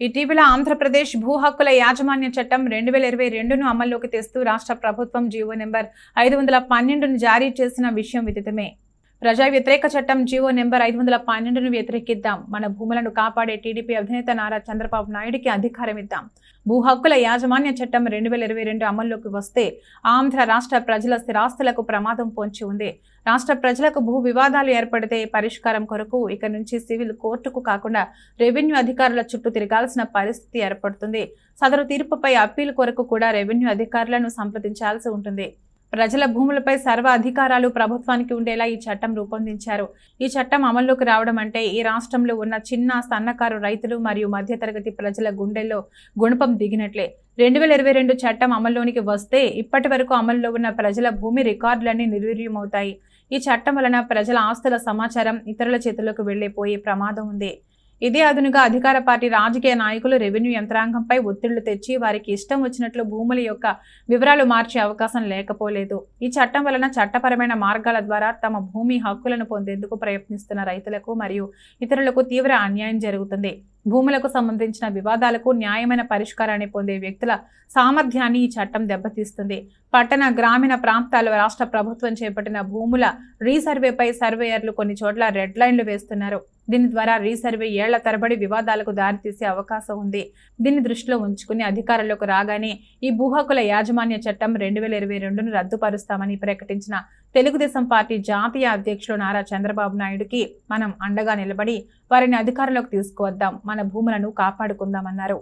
ఇటీవల ఆంధ్రప్రదేశ్ భూ హక్కుల యాజమాన్య చట్టం రెండు వేల ఇరవై రెండును అమల్లోకి తెస్తూ రాష్ట్ర ప్రభుత్వం జీవో నెంబర్ ఐదు వందల పన్నెండును జారీ చేసిన విషయం విదితమే. ప్రజా వ్యతిరేక చట్టం జీవో నెంబర్ ఐదు వందల పన్నెండును వ్యతిరేకిద్దాం. మన భూములను కాపాడే టీడీపీ అధినేత నారా చంద్రబాబు నాయుడికి అధికారం ఇద్దాం. భూ హక్కుల యాజమాన్య చట్టం రెండు వేల ఇరవై రెండు అమల్లోకి వస్తే ఆంధ్ర రాష్ట్ర ప్రజల స్థిరాస్తులకు ప్రమాదం పొంచి ఉంది. రాష్ట్ర ప్రజలకు భూ వివాదాలు ఏర్పడితే పరిష్కారం కొరకు ఇక నుంచి సివిల్ కోర్టుకు కాకుండా రెవెన్యూ అధికారుల చుట్టూ తిరగాల్సిన పరిస్థితి ఏర్పడుతుంది. సదరు తీర్పుపై అప్పీల్ కొరకు కూడా రెవెన్యూ అధికారులను సంప్రదించాల్సి ఉంటుంది. ప్రజల భూములపై సర్వ అధికారాలు ప్రభుత్వానికి ఉండేలా ఈ చట్టం రూపొందించారు. ఈ చట్టం అమల్లోకి రావడం అంటే ఈ రాష్ట్రంలో ఉన్న చిన్న సన్నకారు రైతులు మరియు మధ్యతరగతి ప్రజల గుండెల్లో గుణపం దిగినట్లే. రెండు వేల ఇరవై రెండు చట్టం అమల్లోనికి వస్తే ఇప్పటి వరకు అమల్లో ఉన్న ప్రజల భూమి రికార్డులన్నీ నిర్వీర్యమవుతాయి. ఈ చట్టం వలన ప్రజల ఆస్తుల సమాచారం ఇతరుల చేతుల్లోకి వెళ్ళిపోయే ప్రమాదం ఉంది. ఇదే అదునుగా అధికార పార్టీ రాజకీయ నాయకులు రెవెన్యూ యంత్రాంగంపై ఒత్తిళ్ళు తెచ్చి వారికి ఇష్టం వచ్చినట్లు భూముల యొక్క వివరాలు మార్చే అవకాశం లేకపోలేదు. ఈ చట్టం వలన చట్టపరమైన మార్గాల ద్వారా తమ భూమి హక్కులను పొందేందుకు ప్రయత్నిస్తున్న రైతులకు మరియు ఇతరులకు తీవ్ర అన్యాయం జరుగుతుంది. భూములకు సంబంధించిన వివాదాలకు న్యాయమైన పరిష్కారాన్ని పొందే వ్యక్తుల సామర్థ్యాన్ని ఈ చట్టం దెబ్బతీస్తుంది. పట్టణ గ్రామీణ ప్రాంతాల్లో రాష్ట్ర ప్రభుత్వం చేపట్టిన భూముల రీసర్వేపై సర్వేయర్లు కొన్ని చోట్ల రెడ్ లైన్లు వేస్తున్నారు. దీని ద్వారా రీసర్వే ఏళ్ళ తరబడి వివాదాలకు దారితీసే అవకాశం ఉంది. దీన్ని దృష్టిలో ఉంచుకుని అధికారంలోకి రాగానే ఈ భూహకుల యాజమాన్య చట్టం రెండు వేల ఇరవై రెండును రద్దుపరుస్తామని ప్రకటించిన తెలుగుదేశం పార్టీ జాతీయ అధ్యక్షులు నారా చంద్రబాబు నాయుడుకి మనం అండగా నిలబడి వారిని అధికారంలోకి తీసుకువద్దాం. మన భూములను కాపాడుకుందామన్నారు.